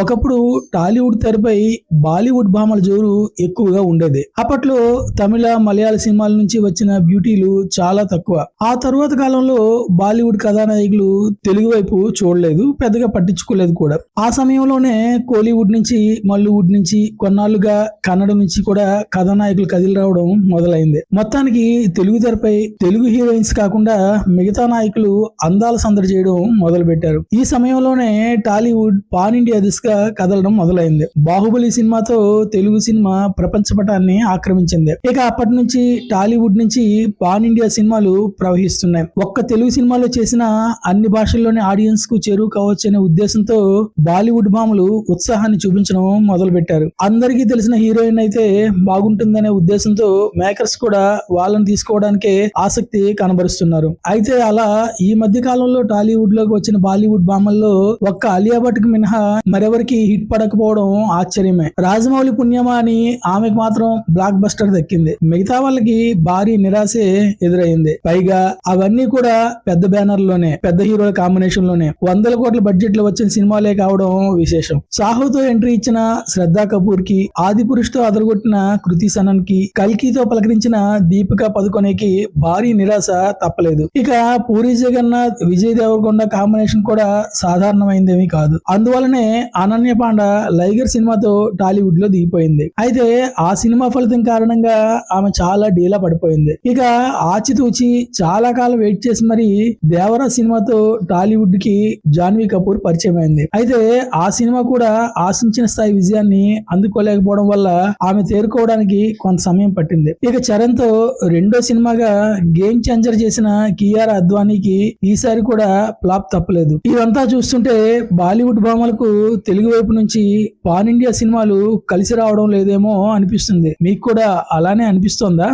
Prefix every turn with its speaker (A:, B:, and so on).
A: ఒకప్పుడు టాలీవుడ్ తెరపై బాలీవుడ్ భామల జోరు ఎక్కువగా ఉండేది. అప్పట్లో తమిళ మలయాళ సినిమాల నుంచి వచ్చిన బ్యూటీలు చాలా తక్కువ. ఆ తరువాత కాలంలో బాలీవుడ్ కథానాయకులు తెలుగు వైపు చూడలేదు పెద్దగా పట్టించుకోలేదు కూడా. ఆ సమయంలోనే కోలీవుడ్ నుంచి మల్లీవుడ్ నుంచి కొన్నాళ్ళుగా కన్నడ నుంచి కూడా కథానాయకులు కదిలి రావడం మొదలైంది. మొత్తానికి తెలుగు తెరపై తెలుగు హీరోయిన్స్ కాకుండా మిగతా నాయకులు అందాల సందడి చేయడం మొదలు పెట్టారు ఈ సమయంలోనే టాలీవుడ్ పాన్ ఇండియా గా కదలడం మొదలైంది. బాహుబలి సినిమాతో తెలుగు సినిమా ప్రపంచ పటాన్ని ఆక్రమించింది. ఇక అప్పటి నుంచి టాలీవుడ్ నుంచి పాన్ ఇండియా సినిమాలు ప్రవహిస్తున్నాయి. ఒక్క తెలుగు సినిమాలో చేసిన అన్ని భాషల్లోని ఆడియన్స్కు చేరువు కావచ్చనే అనే ఉద్దేశంతో బాలీవుడ్ భామలు ఉత్సాహాన్ని చూపించడం మొదలు పెట్టారు అందరికీ తెలిసిన హీరోయిన్ అయితే బాగుంటుందనే ఉద్దేశంతో మేకర్స్ కూడా వాళ్ళని తీసుకోవడానికే ఆసక్తి కనబరుస్తున్నారు. అయితే అలా ఈ మధ్య కాలంలో టాలీవుడ్లోకి వచ్చిన బాలీవుడ్ భామల్లో ఒక్క అలియా భట్కి మినహా ఎవరికి హిట్ పడకపోవడం ఆశ్చర్యమే. రాజమౌళి పుణ్యమా అని ఆమెకు మాత్రం బ్లాక్ బస్టర్ దక్కింది. మిగతా వాళ్ళకి భారీ నిరాశే ఎదురైంది. పైగా అవన్నీ కూడా పెద్ద బ్యానర్లోనే పెద్ద హీరోల కాంబినేషన్లోనే. వందల కోట్ల బడ్జెట్లో వచ్చిన సినిమాలే కావడం విశేషం. సాహుతో ఎంట్రీ ఇచ్చిన శ్రద్ధా కపూర్కి ఆది పురుష్తో అదరగొట్టిన కృతి సనన్కి కల్కితో పలకరించిన దీపికా పదుకొనేకి భారీ నిరాశ తప్పలేదు. ఇక పూరి జగన్నాథ్ విజయ్ దేవరకొండ కాంబినేషన్ కూడా సాధారణమైందేమీ కాదు. అందువలనే అనన్య పాండ లైగర్ సినిమాతో టాలీవుడ్లో దిగిపోయింది. అయితే ఆ సినిమా ఫలితం కారణంగా ఆమె చాలా డీలా పడిపోయింది. ఇక ఆచితూచి చాలా కాలం వెయిట్ చేసి మరి దేవరా సినిమాతో టాలీవుడ్కి జాన్వీ కపూర్ పరిచయం అయింది. అయితే ఆ సినిమా కూడా ఆశించిన స్థాయి విజయాన్ని అందుకోలేకపోవడం వల్ల ఆమె తేరుకోవడానికి కొంత సమయం పట్టింది. ఇక చరణ్తో రెండో సినిమాగా గేమ్ చేంజర్ చేసిన కియార్ అద్వానీకి ఈసారి కూడా ఫ్లాప్ తప్పలేదు. ఇదంతా చూస్తుంటే బాలీవుడ్ భామలకు తెలుగు వైపు నుంచి పాన్ ఇండియా సినిమాలు కలిసి రావడం లేదేమో అనిపిస్తుంది. మీకు కూడా అలానే అనిపిస్తోందా?